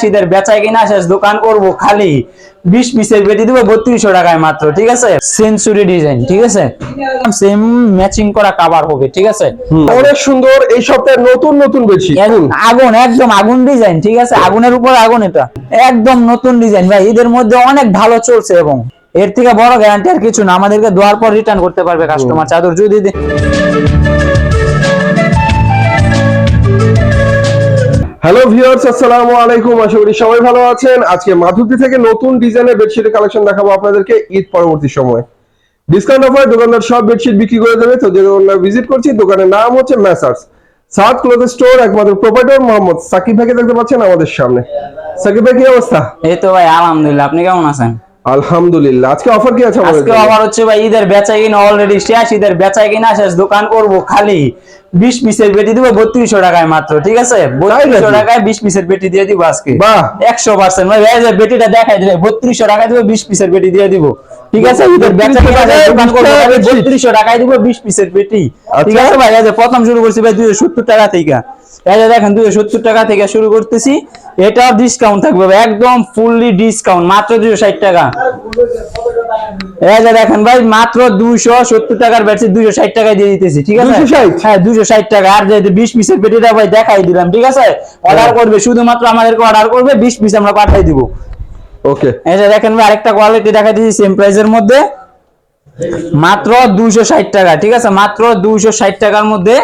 শীতের বেচায় কিনা শেষ দোকান করব খালি। বিশ পিসের বেটি দিব বত্রিশশো টাকায় মাত্র ঠিক আছে? সেঞ্চুরি ডিজাইন ঠিক আছে? সেম ম্যাচিং করা কাভার হবে ঠিক আছে? অনেক সুন্দর এই সপ্তাহে নতুন নতুন বেশি আগুন একদম আগুন ডিজাইন ঠিক আছে? আগুনের উপর আগুন এটা। একদম নতুন ডিজাইন ভাই এদের মধ্যে অনেক ভালো চলছে এবং এর থেকে বড় গ্যারান্টি আর কিছু না। আমাদেরকে দেওয়ার পর রিটার্ন করতে পারবে কাস্টমার চাদর যদি হ্যালো ভিউয়ার্স আসসালামু আলাইকুম আশা করি সবাই ভালো আছেন। আজকে মাধুরী থেকে নতুন ডিজাইনের বেডশিটের কালেকশন দেখাবো আপনাদেরকে ঈদ পরবর্তী সময়। ডিসকাউন্ট অফারে দোকানদার সব বেডশিট বিক্রি করে দেবে। তো যে দোকানদার ভিজিট করছি, দোকানের নাম হচ্ছে ম্যাসার্স সাত ক্লোথ স্টোর একমাত্র প্রোপাইটর মোহাম্মদ সাকিব ভাইকে দেখতে পাচ্ছেন আমাদের সামনে। সাকিব ভাই, কি অবস্থা? এই তো ভাই, আলহামদুলিল্লাহ, আপনি কেমন আছেন? আলহামদুলিল্লাহ। আজকে অফার কি আছে আজকে? আবার হচ্ছে ভাই ঈদের বেচাই কিনা অলরেডি শেষ ঈদের বেচাই কিনা শেষ দোকান করব খালি। বিশ পিসের বেটি দিব বত্রিশশো টাকায় মাত্র ঠিক আছে? বত্রিশশো নাকি? টাকায় বিশ পিসের বেটি দিয়ে দিব আজকে। ভাই এই যে বেটিটা দেখাই দিবে বত্রিশশো টাকায় দিব বিশ পিসের বেটি দিয়ে দিব। ঠিক আছে? ঈদের বেচা কিনা দোকান করব খালি বত্রিশশো টাকায় দিব বিশ পিসের বেটি। ঠিক আচ্ছা। আছে ভাই? এই যে প্রথম শুরু করছি ভাই দুইশো সত্তর টাকা থেকে। যে দেখেন সত্তর টাকা থেকে শুরু করতেছি। এটাও ডিসকাউন্ট থাকবে একদম ফুললি ডিসকাউন্ট মাত্র দুইশো ষাট টাকা। দেখেন ভাই মাত্র দুইশো সত্তর টাকার দুইশো ষাট টাকায় দিয়ে দিতেছি ঠিক আছে? হ্যাঁ দুইশো ষাট টাকা। আর যে বিশ পিসের পেটিটা ভাই দেখাই দিলাম ঠিক আছে? অর্ডার করবে শুধুমাত্র আমাদেরকে অর্ডার করবে বিশ পিস আমরা পাঠাই দিব। ওকে যে দেখেন ভাই আরেকটা কোয়ালিটি দেখাই দিচ্ছি সেম প্রাইসের মধ্যে। মাত্র দুইশো ষাট টাকা ঠিক আছে? মাত্র দুইশো ষাট টাকার মধ্যে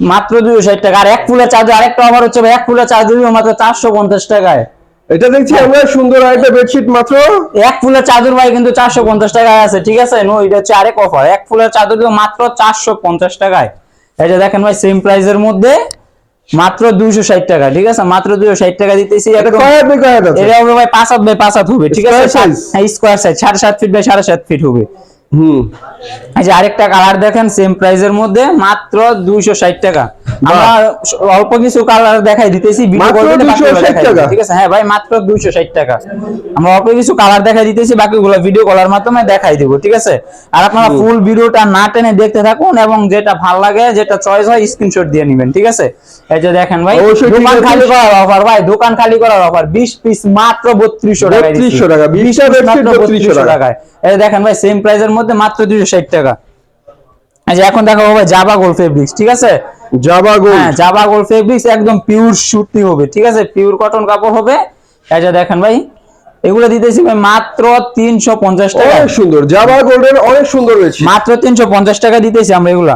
মাত্র দুইশো ষাট টাকা। আর এক ফুলের চার্জ আরেকটা অফার হচ্ছে এক ফুলের চার্জ দিব মাত্র চারশো পঞ্চাশ টাকায়। এটা দেখছি। আমরা সুন্দর আরেকটা বেডশিট মাত্র। এক ফুলের চাদর ভাই কিন্তু চারশো পঞ্চাশ টাকায় আছে ঠিক আছে? নো এটা হচ্ছে আরেক অফার এক ফুলের চাদর দিব মাত্র চারশো পঞ্চাশ টাকায়। যে দেখেন ভাই সেম প্রাইসের মধ্যে মাত্র দুইশো ষাট টাকা ঠিক আছে? মাত্র দুইশো ষাট টাকা দিতেছি এটা হবে ভাই পাঁচ হাত বাই পাঁচ হাত হবে ঠিক আছে? স্কোয়ার সাইজ সাড়ে সাত ফিট বাই সাড়ে সাত ফিট হবে। হুম। যে আরেকটা কালার দেখেন সেম প্রাইসের মধ্যে মাত্র দুইশো ষাট টাকা। আমরা অল্প কিছু কালার দেখাই দিতেছি ভিডিও করতে 260 টাকা? ঠিক আছে? হ্যাঁ ভাই মাত্র দুইশো ষাট টাকা। আমরা অল্প কিছু কালার দেখাই দিতেছি বাকিগুলো ভিডিও কলার মাধ্যমে দেখাই দিব ঠিক আছে? আর আপনারা ফুল ভিডিওটা না টেনে দেখতে থাকুন এবং যেটা ভালো লাগে যেটা চয়েস হয় স্ক্রিনশট দিয়ে নেবেন ঠিক আছে? এই যে দেখেন ভাই দোকান খালি করার অফার ভাই দোকান খালি করার অফার বিশ পিস মাত্র বত্রিশশো টাকা 3200 টাকা, 20 টা বেডশিট 3200 টাকা। টাকায়। এই দেখেন ভাই সেম প্রাইসের মধ্যে মাত্র দুইশো ষাট টাকা। যে এখন দেখাবো ভাই জাবা গোল ফেব্রিক্স ঠিক আছে? জাবা গোল্ড হ্যাঁ জাবা গোল ফেব্রিক্স একদম পিওর সুতি হবে ঠিক আছে? পিওর কটন কাপড় হবে। এই যে দেখেন ভাই এগুলো দিতেছি ভাই মাত্র তিনশো পঞ্চাশ টাকা। অনেক সুন্দর জাবা গোল্ডের অনেক সুন্দর বেডশিট মাত্র তিনশো পঞ্চাশ টাকা দিতেছি আমরা এগুলা।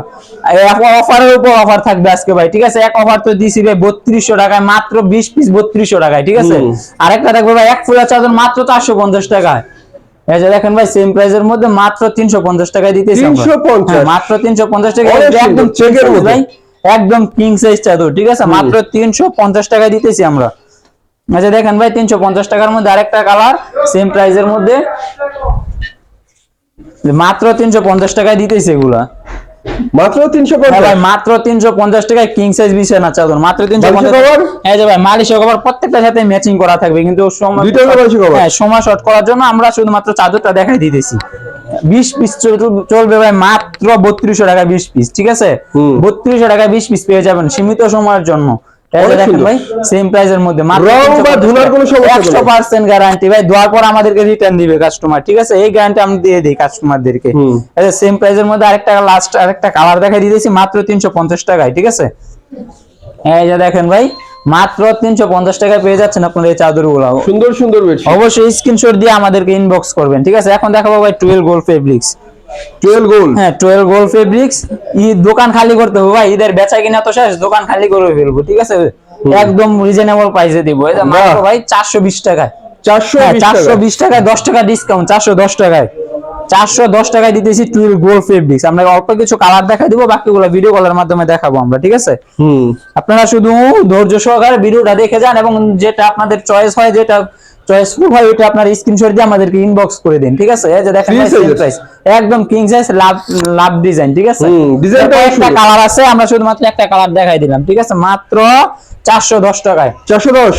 অফারের উপর অফার থাকবে আজকে ভাই ঠিক আছে? এক অফার তো দিছি ভাই বত্রিশশো টাকায় মাত্র বিশ পিস বত্রিশশো টাকায় ঠিক আছে? আরেকটা থাকবে ভাই এক ফুলের চাদর মাত্র চারশো পঞ্চাশ টাকায়। এই যে দেখেন ভাই সেম মধ্যে মাত্র তিনশো পঞ্চাশ টাকায় দিতেছি 350 হ্যাঁ, মাত্র টাকা একদম কিং সাইজ চাদর ঠিক আছে? মাত্র তিনশো পঞ্চাশ টাকায় দিতেছি আমরা। আচ্ছা দেখেন ভাই তিনশো পঞ্চাশ টাকার মধ্যে আরেকটা কালার সেম প্রাইসের মধ্যে। মাত্র তিনশো পঞ্চাশ টাকায় দিতেছে এগুলা। মাত্র তিনশো হ্যাঁ ভাই পঞ্চাশ। মাত্র তিনশো পঞ্চাশ টাকায় কিং সাইজ বিছানা চাদর মাত্র হ্যাঁ যে ভাই কভার প্রত্যেকটার সাথে ম্যাচিং করা থাকবে কিন্তু সময় বালিশের হ্যাঁ সময় শর্ট করার জন্য আমরা শুধুমাত্র চাদরটা দেখাই দিতেছি। বিশ পিস চলবে ভাই মাত্র বত্রিশশো টাকা বিশ পিস ঠিক আছে? হুম। বত্রিশশো টাকা বিশ পিস পেয়ে যাবেন সীমিত সময়ের জন্য। এই যে অনেক দেখেন সুন্দর। ভাই সেম প্রাইসের মধ্যে রং বা ধুলার কোনো সমস্যা হবে না। একশো পার্সেন্ট গ্যারান্টি ভাই দেওয়ার পর আমাদেরকে রিটার্ন দিবে কাস্টমার ঠিক আছে? এই গ্যারান্টি আমি দিয়ে দিই কাস্টমারদেরকে হুম। সেম প্রাইসের মধ্যে আরেকটা লাস্ট আরেকটা কালার দেখাই দিয়েছি মাত্র তিনশো পঞ্চাশ টাকায় ঠিক আছে? এই যে দেখেন ভাই মাত্র তিনশো পঞ্চাশ পেয়ে যাচ্ছেন আপনার এই চাদরগুলো সুন্দর সুন্দর অবশ্যই স্ক্রিনশট দিয়ে আমাদেরকে ইনবক্স করবেন ঠিক আছে? এখন দেখাবো ভাই twelve gold fabrics twelve gold হ্যাঁ টুয়েলভ গোল্ড ফেব্রিক্স ঈদ দোকান খালি করতে হবে। ভাই ঈদের বেচা কিনা তো শেষ দোকান খালি করে ফেলব ঠিক আছে? একদম রিজনেবল প্রাইসে দিব। মাত্র ভাই চারশো বিশ টাকায়। চারশো হ্যাঁ টাকায়? দশ টাকা ডিসকাউন্ট চারশো দশ টাকায়। চারশো দশ টাকায় দিতেছি টুয়েলভ গোল্ড ফেব্রিক্স আমরা অল্প কিছু কালার দেখা দিব বাকিগুলো ভিডিও কলের মাধ্যমে দেখাবো আমরা ঠিক আছে? হুম। আপনারা শুধু ধৈর্য সহকারে ভিডিওটা দেখে যান এবং যেটা আপনাদের চয়েস হয় যেটা চয়েসফুল হয় ওইটা আপনার স্ক্রিনশট দিয়ে আমাদেরকে ইনবক্স করে দিন ঠিক আছে? এই যে দেখেন প্রাইস একদম king size love love design ঠিক আছে? হুম, design টা একটা কালার আছে আমরা শুধুমাত্র একটা কালার দেখাই দিলাম ঠিক আছে? মাত্র চারশো দশ টাকায়। চারশো দশ।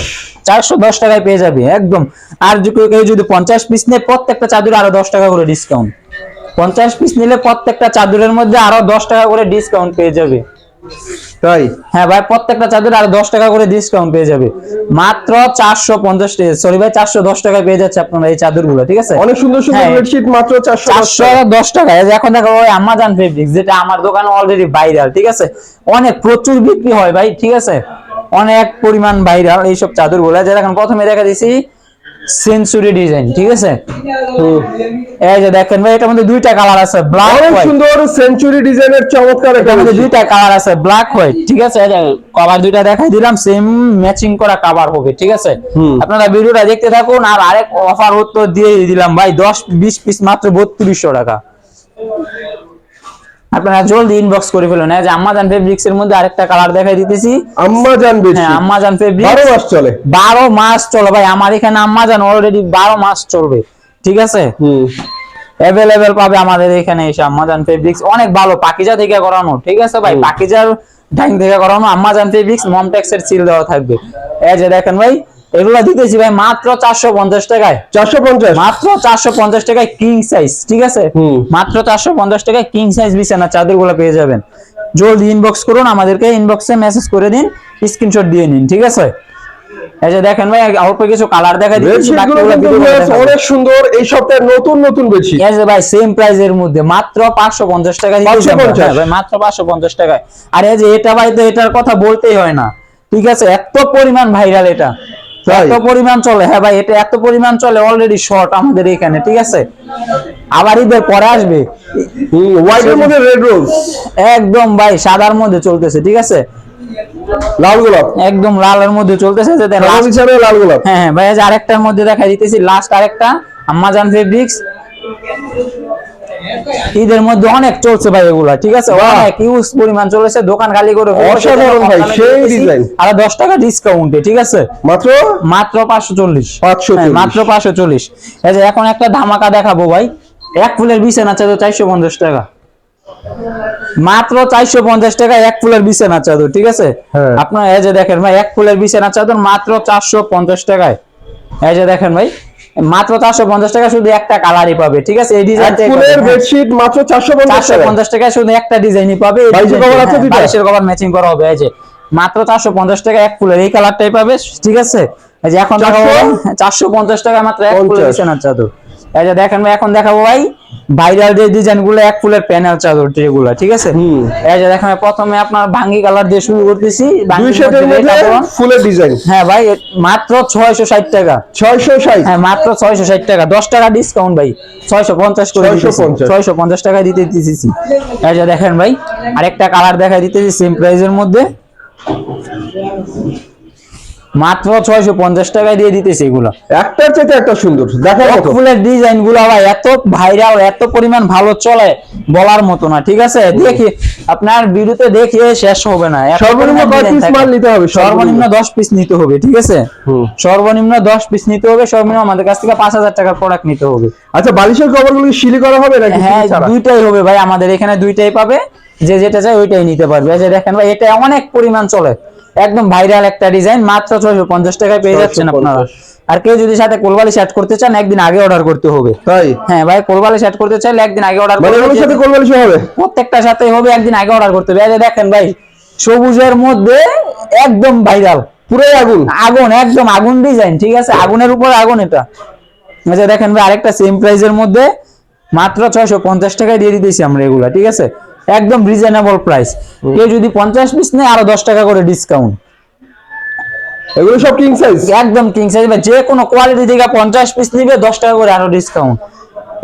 চারশো দশ টাকায় পেয়ে যাবে একদম। আর যদি কেউ যদি পঞ্চাশ পিস নেয় প্রত্যেকটা চাদরে আরও দশ টাকা করে ডিসকাউন্ট পঞ্চাশ পিস নিলে প্রত্যেকটা চাদরের মধ্যে আরও দশ টাকা করে ডিসকাউন্ট পেয়ে যাবে। তাই? হ্যাঁ ভাই প্রত্যেকটা চাদর আর দশ টাকা করে ডিসকাউন্ট পেয়ে যাবে। মাত্র চারশো পঞ্চাশ সরি ভাই চারশো দশ টাকায় পেয়ে যাচ্ছে আপনারা এই চাদরগুলো ঠিক আছে? অনেক সুন্দর সুন্দর হ্যাঁ। বেডশিট মাত্র চারশো দশ টাকা। এখন দেখো ওই আমাজন ফেব্রিক্স যেটা আমার দোকানে অলরেডি ভাইরাল ঠিক আছে? অনেক প্রচুর বিক্রি হয় ভাই ঠিক আছে? অনেক পরিমাণ ভাইরাল এইসব চাদরগুলো যেটা এখন প্রথমে দেখা দিছি সেঞ্চুরি ডিজাইন ঠিক আছে? এই যে দেখেন ভাই এটার মধ্যে দুইটা কালার আছে ব্ল্যাক সুন্দর সেঞ্চুরি ডিজাইনের চমৎকার এটার মধ্যে দুইটা কালার আছে ব্ল্যাক হোয়াইট ঠিক আছে? কভার দুইটা দেখাই দিলাম সেম ম্যাচিং করা কভার হবে ঠিক আছে? আপনারা ভিডিওটা দেখতে থাকুন আর আরেক অফার তো দিয়ে দিলাম ভাই 10 20 পিস মাত্র 3200 টাকা। আপনারা জলদি ইনবক্স করে ফেলুন। এই যে আমাজন ফেব্রিক্স এর মধ্যে আরেকটা কালার দেখাই দিতেছি। আম্মা জান হ্যাঁ আমাজন ফেব্রিক্স বারো মাস চলে। বারো মাস চলো ভাই আমার এখানে আমাজন অলরেডি বারো মাস চলবে। ঠিক আছে? হুম। অ্যাভেলেবেল পাবে আমাদের এখানে এসে আমাজন ফেব্রিক্স অনেক ভালো পাকিজা থেকে করানো। ঠিক আছে ভাই? পাকিজার ডাইং থেকে করানো আমাজন ফেব্রিক্স মমটেক্স এর সিল দেওয়া থাকবে। এই যে দেখেন ভাই এগুলো দিতেছি ভাই মাত্র চারশো পঞ্চাশ টাকায়। চারশো পঞ্চাশ? মাত্র চারশো পঞ্চাশ টাকায় কিং সাইজ ঠিক আছে? মাত্র চারশো পঞ্চাশ টাকায় কিং সাইজ বিছানা চাদরগুলো পেয়ে যাবেন। জলদি ইনবক্স করুন আমাদেরকে ইনবক্সে মেসেজ করে দিন স্ক্রিনশট দিয়ে নিন ঠিক আছে? এই যে দেখেন ভাই অল্প কিছু কালার দেখা দিচ্ছি বেশ। অনেক সুন্দর এই সপ্তাহের নতুন নতুন বেডশিট এই যে ভাই সেম প্রাইজের মধ্যে মাত্র পাঁচশো পঞ্চাশ টাকা দিতে 550 পারবেন। হ্যাঁ ভাই মাত্র পাঁচশো পঞ্চাশ টাকায়। আর এই যে এটা ভাই তো এটার কথা বলতেই হয় না ঠিক আছে? এত পরিমাণ ভাইরাল এটা? এত পরিমাণ চলে। হ্যাঁ ভাই এটা এত পরিমাণ চলে অলরেডি শর্ট আমাদের এখানে ঠিক আছে? আবার ঈদের পরে আসবে। হোয়াইটের মধ্যে রেড রোজ একদম ভাই সাদার মধ্যে চলতেছে ঠিক আছে? লাল গোলাপ। একদম লালের মধ্যে চলতেছে যে দেখ লাল হিসাবে লাল গোলাপ। হ্যাঁ হ্যাঁ ভাই আরেকটার মধ্যে দেখা দিতেছি লাস্ট আরেকটা ফেব্রিক্স ঈদের মধ্যে অনেক চলছে ভাই এগুলা ঠিক আছে? অনেক ইউজ পরিমাণ চলেছে দোকান খালি করে অসাধারণ ভাই, সেই design। আর দশ টাকা ডিসকাউন্টে ঠিক আছে? মাত্র? মাত্র পাঁচশো চল্লিশ। 540 মাত্র পাঁচশো চল্লিশ। এই যে এখন একটা ধামাকা দেখাবো ভাই এক ফুলের বিছানা চাদর চারশো পঞ্চাশ টাকা। মাত্র চারশো পঞ্চাশ টাকা এক ফুলের বিছানা চাদর ঠিক আছে? হ্যাঁ। আপনার এই যে দেখেন ভাই এক ফুলের বিছানা চাদর মাত্র চারশো পঞ্চাশ টাকায়। এই যে দেখেন ভাই মাত্র চারশো পঞ্চাশ টাকা শুধু একটা কালারই পাবে ঠিক আছে? এই ডিজাইন ফুলের বেডশিট মাত্র চারশো পঞ্চাশ চারশো টাকা পঞ্চাশ টাকা শুধু একটা ডিজাইনই পাবে বাইশের হ্যাঁ, কভার ম্যাচিং করা হবে এই যে। মাত্র চারশো পঞ্চাশ টাকা এক ফুলের এই কালারটাই পাবে ঠিক আছে? এই যে এখন চারশো? পঞ্চাশ টাকা মাত্র এক ফুলের। বিছানার চাদর। এই যে দেখেন ভাই এখন দেখাবো ভাই ভাইরাল যে ডিজাইনগুলো এক ফুলের প্যানেল চাদর যেগুলো ঠিক আছে। এই যে দেখেন প্রথমে আপনার ভাঙ্গি কালার দিয়ে শুরু করতেছি। ফুলের ডিজাইন হ্যাঁ ভাই মাত্র ছয়শো ষাট টাকা। ছয়শো ষাট? হ্যাঁ মাত্র ছয়শো ষাট টাকা। দশ টাকা ডিসকাউন্ট ভাই ছয়শো পঞ্চাশ করে 650 ছয়শো পঞ্চাশ। টাকা দিতে দিতেছি। এই যে দেখেন ভাই আরেকটা কালার দেখা দিতেছি সেম প্রাইসের মধ্যে। মাত্র ছয়শো পঞ্চাশ টাকায় দিয়ে দিতেছি এগুলো। একটার চাইতে একটা সুন্দর ফুলের ডিজাইনগুলো ভাই এত ভাইরাল এত পরিমাণ ভালো চলে বলার মতো না ঠিক আছে? দেখি আপনার ভিডিওতে দেখিয়ে শেষ হবে না। সর্বনিম্ন পিস মাল নিতে হবে? সর্বনিম্ন দশ পিস নিতে হবে ঠিক আছে? সর্বনিম্ন দশ পিস নিতে হবে সর্বনিম্ন আমাদের কাছ থেকে পাঁচ হাজার টাকার প্রোডাক্ট নিতে হবে। আচ্ছা বালিশের কভারগুলো শিলি করা হবে নাকি হ্যাঁ দুইটাই হবে ভাই আমাদের এখানে দুইটাই পাবে। যে যেটা চাই ওইটাই নিতে পারবে। যে দেখেন ভাই এটা অনেক পরিমাণ চলে। একদম ভাইরাল একটা ডিজাইন মাত্র ছয়শো পঞ্চাশ টাকায় পেয়ে যাচ্ছেন আপনারা। আর কেউ যদি সাথে কোলবালি সেট করতে চান একদিন আগে অর্ডার করতে হবে। তাই? হ্যাঁ ভাই কোলবালি সেট করতে চাইলে একদিন আগে অর্ডার মানে করতে এগুলোর সাথে কোন বালিশ হবে? প্রত্যেকটা সাথে হবে একদিন আগে অর্ডার করতে হবে। এই যে দেখেন ভাই সবুজের মধ্যে একদম ভাইরাল পুরো আগুন? আগুন একদম আগুন ডিজাইন ঠিক আছে? আগুনের উপর আগুন এটা। আচ্ছা দেখেন ভাই আরেকটা সেম প্রাইজের মধ্যে মাত্র ছয়শো পঞ্চাশ টাকায় দিয়ে দিতেছি আমরা এগুলা ঠিক আছে? একদম রিজনেবল প্রাইস কেউ যদি পঞ্চাশ পিস নেয় আরও দশ টাকা করে ডিসকাউন্ট এগুলো সব কিং সাইজ একদম কিং সাইজ বা যে কোনো কোয়ালিটি থেকে পঞ্চাশ পিস নিবে দশ টাকা করে আরও ডিসকাউন্ট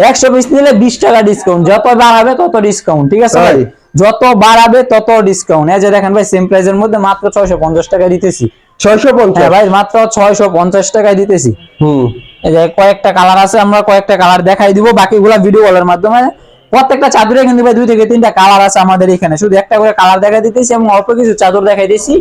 একশো পিস নিলে বিশ টাকা ডিসকাউন্ট যত বাড়াবে তত ডিসকাউন্ট ঠিক আছে ভাই? যত বাড়াবে তত ডিসকাউন্ট এই যে দেখেন ভাই সেম প্রাইসের মধ্যে মাত্র ছয়শো পঞ্চাশ টাকা দিতেছি। ছয়শো হ্যাঁ পঞ্চাশ ভাই মাত্র ছয়শো পঞ্চাশ টাকায় দিতেছি। হুম। এই যে কয়েকটা কালার আছে আমরা কয়েকটা কালার দেখাই দিব। বাকিগুলা ভিডিও কলের মাধ্যমে প্রত্যেকটা চাদরে কিন্তু ভাই দুই থেকে তিনটা কালার আছে আমাদের এখানে। শুধু একটা করে কালার দেখাই দিতেছি এবং অল্প কিছু চাদর দেখাই দিয়েছি।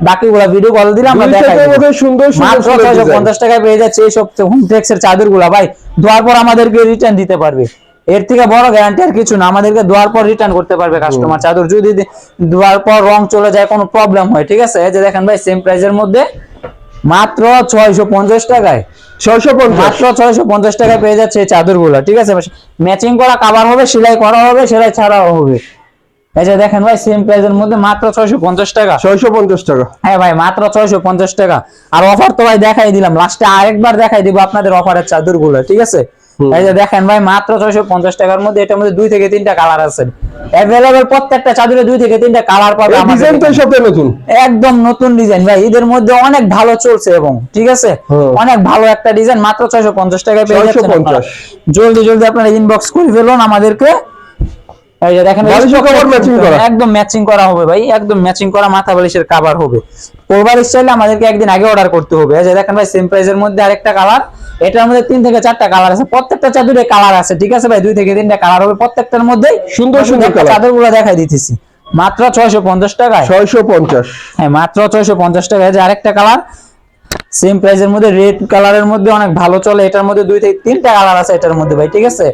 বাকিগুলা ভিডিও কল দিলে আমরা দেখাই সুন্দর সুন্দর মাত্র ফুলের ছয়শো design। পঞ্চাশ টাকায় পেয়ে যাচ্ছে এইসব হোমটেক্স এর চাদরগুলা ভাই ধোয়ার পর আমাদেরকে রিটার্ন দিতে পারবে। এর থেকে বড় গ্যারান্টি আর কিছু না। আমাদেরকে ধোয়ার পর রিটার্ন করতে পারবে কাস্টমার চাদর যদি দি- ধোয়ার পর রং চলে যায় কোনো প্রবলেম হয় ঠিক আছে? এই যে দেখেন ভাই সেম প্রাইসের মধ্যে মাত্র ছয়শো পঞ্চাশ টাকায়। ছয়শো টাকা পেয়ে যাচ্ছে এই চাদরগুলা ঠিক আছে? ম্যাচিং করা কাভার হবে সেলাই করা হবে সেলাই ছাড়াও হবে। এই যে দেখেন ভাই সেম প্রাইজের মধ্যে মাত্র ছয়শো পঞ্চাশ টাকা। ছয়শো পঞ্চাশ টাকা। হ্যাঁ ভাই মাত্র ছয়শো পঞ্চাশ টাকা। আর অফার তো ভাই দেখাই দিলাম লাস্টে আরেকবার দেখাই দিব আপনাদের অফারের চাদরগুলো ঠিক আছে। এই যে দেখেন ভাই মাত্র ছয়শো পঞ্চাশ টাকার মধ্যে এটার মধ্যে দুই থেকে তিনটা কালার আছে। অ্যাভেলেবেল প্রত্যেকটা চাদরে দুই থেকে তিনটা কালার পাবে আমাদের ডিজাইন তো এখানে। নতুন। একদম নতুন ডিজাইন ভাই এদের মধ্যে অনেক ভালো চলছে এবং ঠিক আছে? অনেক ভালো একটা ডিজাইন মাত্র ছয়শো পঞ্চাশ টাকায় পেয়ে যাচ্ছেন 650 জলদি জলদি আপনারা ইনবক্স করে ফেলুন আমাদেরকে। এই যে দেখেন matching করা। একদম ম্যাচিং করা হবে ভাই একদম ম্যাচিং করা মাথা বালিশের কাভার হবে। কোরবার স্টাইলে আমাদেরকে একদিন আগে অর্ডার করতে হবে। এই যে দেখেন ভাই সেম প্রাইসের মধ্যে আরেকটা কালার এটার মধ্যে তিন থেকে চারটা কালার আছে। প্রত্যেকটা চাদরে কালার আছে ঠিক আছে ভাই? দুই থেকে তিনটা কালার হবে। প্রত্যেকটার মধ্যে সুন্দর সুন্দর। চাদরগুলো দেখাই দিতেছি। মাত্র ছয়শো পঞ্চাশ টাকায়। ছয়শো পঞ্চাশ। হ্যাঁ মাত্র ছয়শো পঞ্চাশ টাকা যে আরেকটা কালার সেম প্রাইসের মধ্যে রেড কালারের মধ্যে অনেক ভালো চলে। এটার মধ্যে দুই থেকে তিনটা কালার আছে এটার মধ্যে ভাই ঠিক আছে?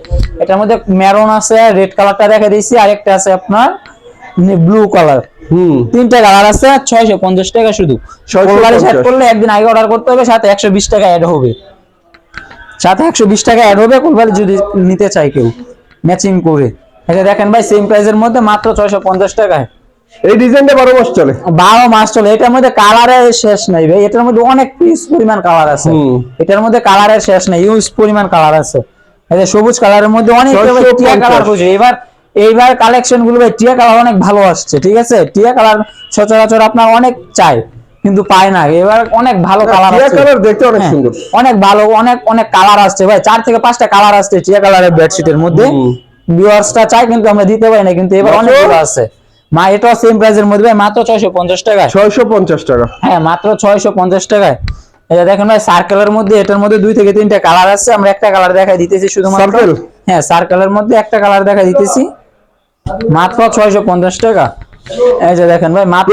এটার মধ্যে মেরুন আছে রেড কালারটা দেখা দিয়েছি। আরেকটা আছে আপনার ব্লু কালার হুম। তিনটা কালার আছে ছয়শো পঞ্চাশ টাকা শুধু। 650 কোরবানি সেট করলে একদিন আগে অর্ডার করতে হবে সাথে একশো বিশ টাকা অ্যাড হবে। সাথে একশো বিশ টাকা অ্যাড হবে কোরবানি যদি নিতে চাই কেউ ম্যাচিং করে। এটা দেখেন ভাই সেম প্রাইসের মধ্যে মাত্র ছয়শো পঞ্চাশ টাকায়। এই ডিজাইনটা বারো মাস চলে। বারো মাস চলে। এটার মধ্যে কালারের শেষ নাই ভাই। এটার মধ্যে অনেক পিস পরিমাণ কালার আছে। এটার মধ্যে কালারের শেষ নাই। ইউজ পরিমাণ কালার আছে। এই সবুজ কালারের মধ্যে অনেক টিয়া কালার খুঁজে। এবার এইবার কালেকশনগুলো ভাই টিয়া কালার অনেক ভালো আসছে ঠিক আছে? টিয়া কালার সচরাচর আপনার অনেক চাই। কিন্তু পায় না। এবার অনেক ভালো কালার আছে কালার দেখতে অনেক হ্যাঁ, সুন্দর। অনেক ভালো অনেক অনেক কালার আসছে। ভাই চার থেকে পাঁচটা কালার আসছে টিয়া কালারের বেডশিটের মধ্যে। ভিউয়ার্সটা চাই কিন্তু আমরা দিতে পারি না। কিন্তু এবার মাত্র? অনেকগুলো আছে। মা এটাও সেম প্রাইসের মধ্যে। ভাই মাত্র ছয়শো পঞ্চাশ টাকা ছয়শো পঞ্চাশ টাকা। হ্যাঁ মাত্র ছয়শো পঞ্চাশ টাকায়। এটা দেখেন ভাই সার্কেলের মধ্যে এটার মধ্যে দুই থেকে তিনটা কালার আছে আমরা একটা কালার দেখা দিতেছি শুধুমাত্র। Circle? হ্যাঁ সার্কেলের মধ্যে একটা কালার দেখা দিতেছি। মাত্র ছয়শো পঞ্চাশ টাকা। এই যে দেখেন ভাই মাত্র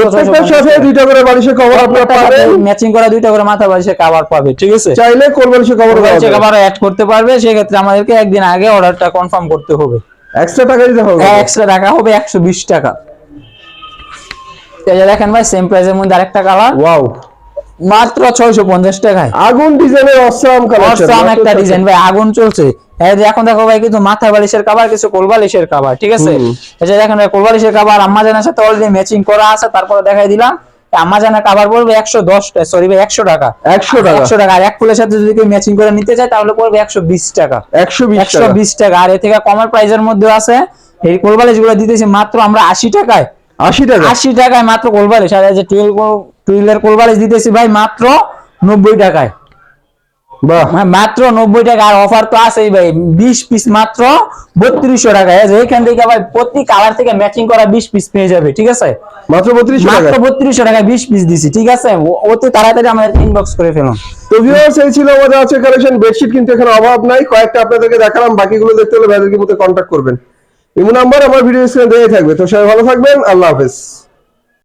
সাথে দুইটা করে বালিশের কভার আপনারা পাবেন। ম্যাচিং করা দুইটা করে মাথা বালিশে কাভার পাবে ঠিক আছে? চাইলে কোন বালিশের কভার বালিশে কাভার অ্যাড করতে পারবে সেক্ষেত্রে আমাদেরকে একদিন আগে অর্ডারটা কনফার্ম করতে হবে। এক্সট্রা টাকা দিতে হবে? এক্সট্রা টাকা হবে একশো বিশ টাকা। এই যে দেখেন ভাই সেম প্রাইসের মধ্যে আরেকটা কালার ওয়াও মাত্র ছয়শো পঞ্চাশ টাকায়। আগুন ডিজাইনের অসাম কালেকশন অসাম একটা ডিজাইন ভাই আগুন চলছে। এখন দেখো ভাই কিছু মাথা বালিশের কাবার কিছু কোল বালিশের কাবার ঠিক আছে। এই যে দেখেন ভাই কোল বালিশের কাবার আম্মা জানার সাথে অলরেডি ম্যাচিং করা আছে তারপরে দেখাই দিলাম। আম্মা জানা কাবার পড়বে একশো দশ সরি ভাই একশো টাকা। একশো টাকা। একশো টাকা আর এক ফুলের সাথে যদি কেউ ম্যাচিং করে নিতে চায় তাহলে পড়বে একশো বিশ টাকা। একশো একশো টাকা। বিশ টাকা আর এ থেকে কমের প্রাইসের মধ্যে আছে। এই কোল বালিশগুলো দিতেছি মাত্র আমরা আশি টাকায়। আশি টাকা। আশি টাকায় মাত্র কোল বালিশ আর এই যে টুয়েলভ টুয়েলভের কোল দিতেছি ভাই মাত্র নব্বই টাকায়। মাত্র নব্বই টাকা আর অফার তো আছেই ভাই। বিশ পিস মাত্র বত্রিশশো টাকা। এখান থেকে ভাই প্রতি কালার থেকে ম্যাচিং করা বিশ পিস পেয়ে যাবে ঠিক আছে? মাত্র বত্রিশ মাত্র বত্রিশশো টাকা বিশ পিস দিছি ঠিক আছে? অতি তাড়াতাড়ি আমাদের ইনবক্স করে ফেলুন। তো ভিউয়ার্স এই ছিল আমাদের আছে কালেকশন বেডশিট কিন্তু এখানে অভাব নাই। কয়েকটা আপনাদেরকে দেখালাম। বাকিগুলো দেখতে হলে ভাইদেরকে মতো কন্ট্যাক্ট করবেন। ইমো নাম্বার আমার ভিডিও স্ক্রিনে দেওয়াই থাকবে। তো সবাই ভালো থাকবেন। আল্লাহ হাফেজ।